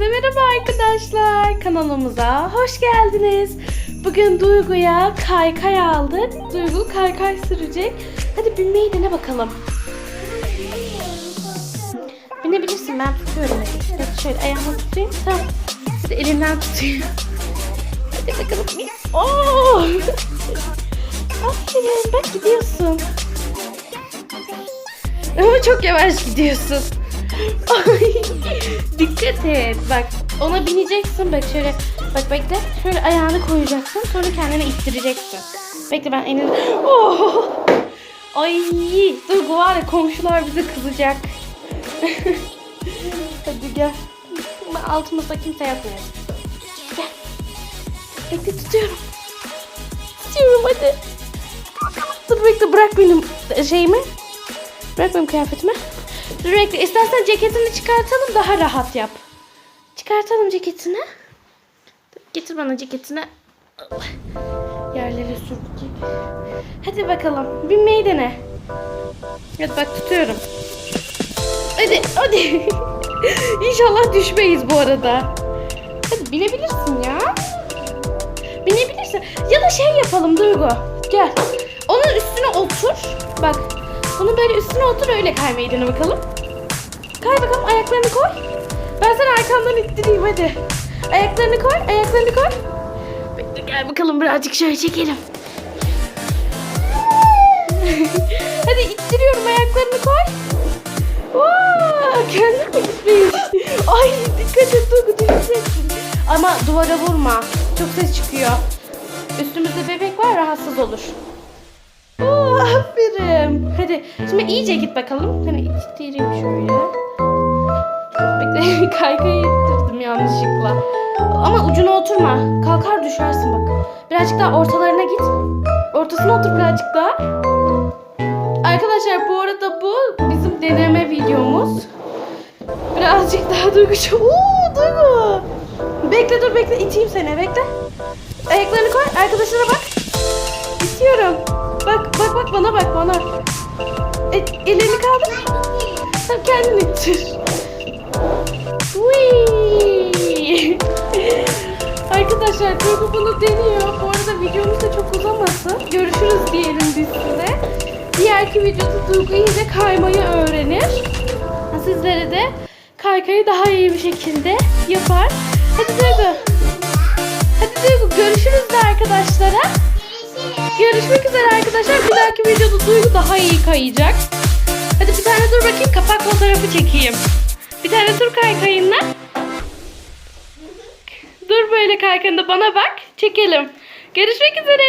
Herkese merhaba arkadaşlar. Kanalımıza hoş geldiniz. Bugün Duygu'ya kaykay aldık. Duygu kaykay sürecek. Hadi binmeyi dene bakalım. Binebilirsin ben tutuyorum. hadi. Hadi şöyle ayağımı tutayım. Tamam. Hadi elimden tutayım. Hadi bakalım. Oo! Aferin bak gidiyorsun. Ama çok yavaş gidiyorsun. Dikkat et. Bak ona bineceksin. Bak şöyle. Bak bekle. Şöyle ayağını koyacaksın. Sonra kendini ittireceksin. Bekle ben elini... Oh! Ay Duygu var ya komşular bize kızacak. Hadi gel. Altımızda kimse yapmıyor. Gel. Bekle tutuyorum. Tutuyorum hadi. Dur bekle bırak benim şeyimi. Bırak benim kıyafetimi. Dur bekle. İstersen ceketini çıkartalım daha rahat yap. Çıkartalım ceketini. Getir bana ceketini. Yerlere sürtecek. Hadi bakalım. Binmeyi dene. Hadi bak tutuyorum. Hadi hadi. İnşallah düşmeyiz bu arada. Hadi binebilirsin ya. Binebilirsin. Ya da şey yapalım Duygu. Gel. Onun üstüne otur. Bak. Onun böyle üstüne otur öyle kaymayı dene bakalım. Kay bakalım ayaklarını koy. Ben sana arkamdan ittireyim hadi. Ayaklarını koy, ayaklarını koy. Bekle gel bakalım birazcık şöyle çekelim. hadi ittiriyorum ayaklarını koy. Vaa, kendi mi gitmiş? Ay dikkat et Duygu düşeceksin. Ama duvara vurma. Çok ses çıkıyor. Üstümüzde bebek var rahatsız olur. Oo, şimdi iyice git bakalım. Hani ittireyim şöyle. Bekle kaykayı ittirdim yanlışlıkla. Ama ucuna oturma. Kalkar düşersin bak. Birazcık daha ortalarına git. Ortasına otur birazcık daha. Arkadaşlar bu arada bu bizim deneme videomuz. Birazcık daha duygucu. Oo Duygu. Bekle dur bekle iteyim seni bekle. Ayaklarını koy arkadaşlara bak. İtiyorum. Bak bak bak bana bak bana. Ellerini kaldır. Tamam kendini ittir. Arkadaşlar Duygu bunu deniyor. Bu arada videomuz da çok uzamasın. Görüşürüz diyelim biz size. Diğerki videoda Duygu iyice kaymayı öğrenir. Sizlere de kaykayı daha iyi bir şekilde yapar. Hadi Duygu. Hadi Duygu görüşürüz de arkadaşlara. Görüşmek üzere arkadaşlar. Bir dahaki videoda Duygu daha iyi kayacak. Hadi bir tane dur bakayım kapak fotoğrafı çekeyim. Bir tane dur kaykayınla. Dur böyle kaykanda bana bak. Çekelim. Görüşmek üzere.